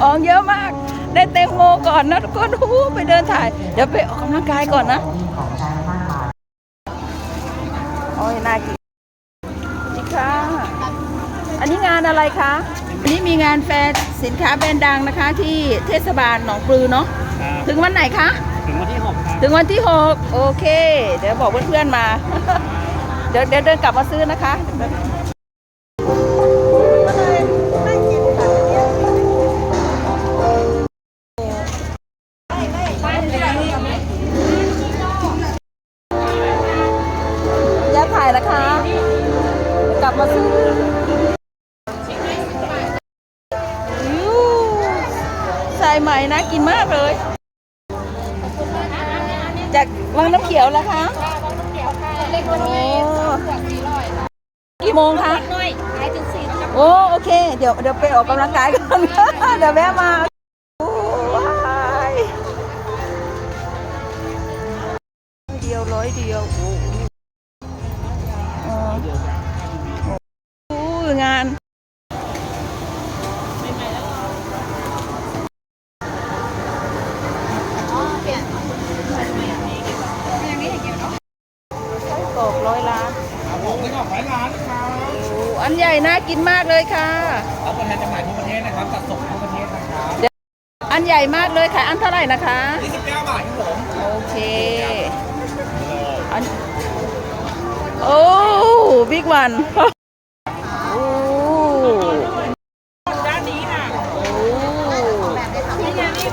ของเยอะมาก ได้แตงโมก่อนนะทุกคนโอ้โหไปเดินถ่าย เดี๋ยวไปออกกำลังกายก่อนนะ โอ้ยน่ากินนี่ค่ะ อันนี้งานอะไรคะ อันนี้มีงานแฟร์สินค้าแบรนด์ดังนะคะ ที่เทศบาลหนองปลือเนาะครับถึงวันไหนคะ ถึงวันที่ 6 ครับถึงวันที่ 6 โอเค เดี๋ยวบอกเพื่อนๆมา เดี๋ยวเดี๋ยวเดินกลับมาซื้อนะคะ ลับมาซื้ออิ๊วใส่ใหม่นะกินมากเลย จากวังน้ำเขียวแล้วคะโอ้กี่โมงคะโอ้โอเค เดี๋ยวเดี๋ยวไปออกกำลังกายก่อนเดี๋ยวแวะมาโอ้ว้ายเดียวร้อยเดียว งานไส้กรอกร้อยล้านครับผมนี่ก็ขายร้านครับโอ้อันใหญ่น่ากินมากเลยค่ะรับตัวแทนจำหน่ายทั่วประเทศนะครับจัดส่งทั่วประเทศนะครับอันใหญ่มากเลยขายอันเท่าไหร่นะคะ 29 บาทครับผมโอเคอันโอ้บิ๊กวันโอ้ ด้านนี้ค่ะ โอ้น่า เป้าหมายนะครับพี่ ยำกะปิสามซ่ อั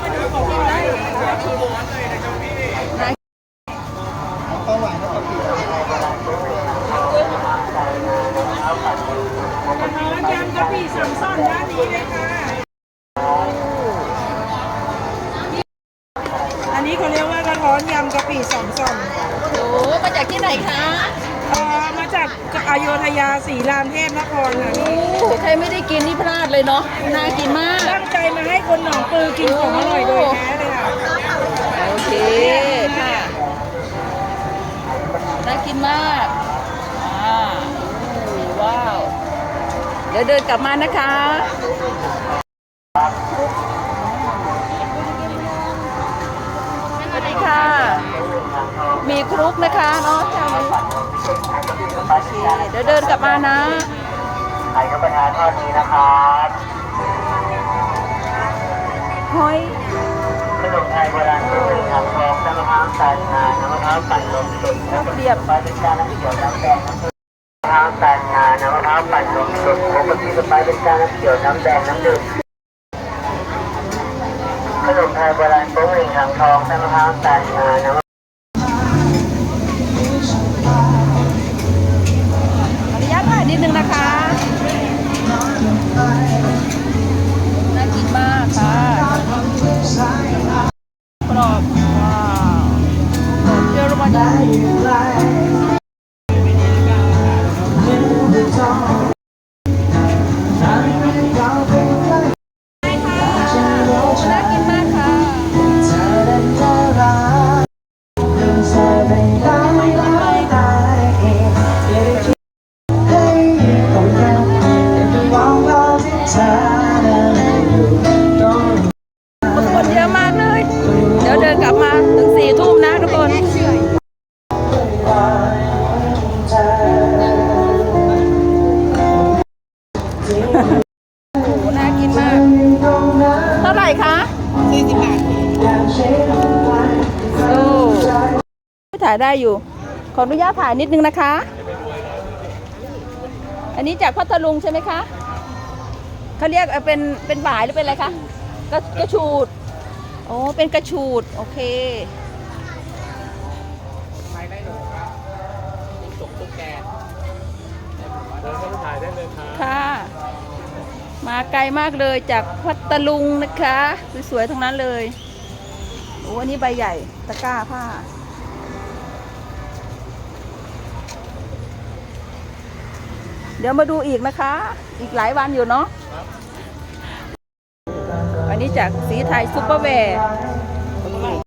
นนี้เขาเรียกว่ากระท้อนยำกะปิสองซ่อนโอ้มาจากที่ไหนคะ เอ่อมาจากอโยธยาศรีรามเทพนครค่ะโอ้ใครไม่ได้กินนี่พลาดเลยเนาะ น่ากินมาก ตั้งใจมาให้คนหนองปือกินของอร่อยโดยแท้เลยค่ะโอเคค่ะ น่ากินมากอ่าอู้ว้าว เดี๋ยวเดินกลับมานะคะ มีครุกนะคะเนาะแถวนี้โอเคเดี๋ยวเดินกลับมานะใครก็ประทานทอดนี้นะครับหอยขนมไทยโบราณที่เป็นทางทองน้ำมะพร้าวตันงานน้ำมะพร้าวปั่นลมสุดข้าวเกลียบไปเป็นการน้ำเขียวน้ำแดงน้ำผึ้งมะพร้าวตันงานน้ำมะพร้าวปั่นลมสุดปกติจะไปเป็นการน้ำเขียวน้ำแดงน้ำดื่มขนมไทยโบราณโป๊ะเหม่งทางทองน้ำมะพร้าวตันงานน้ำ นกลับมาถึงสี่ทุ่มนะทุกคนน่ากินมาก เท่าไหร่คะ40บาทโอ้ถ่ายได้อยู่ ขออนุญาตถ่ายนิดนึงนะคะ อันนี้จากพัทลุงใช่ไหมคะเขาเรียกเป็นเป็นหวายหรือเป็นอะไรคะกระกระชูด โอ้เป็นกระชูด โอเคไปได้เลยครับจบตุ๊กแกเดินเข้าไปถ่ายได้เลยครับค่ะ มาไกลมากเลยจากพัทลุงนะคะ สวยๆทั้งนั้นเลยโอ้อันนี้ใบใหญ่ตะกร้าผ้าเดี๋ยวมาดูอีกนะคะ อีกหลายวันอยู่เนาะอั นี้จากสีไทยซูเปอร์แวร์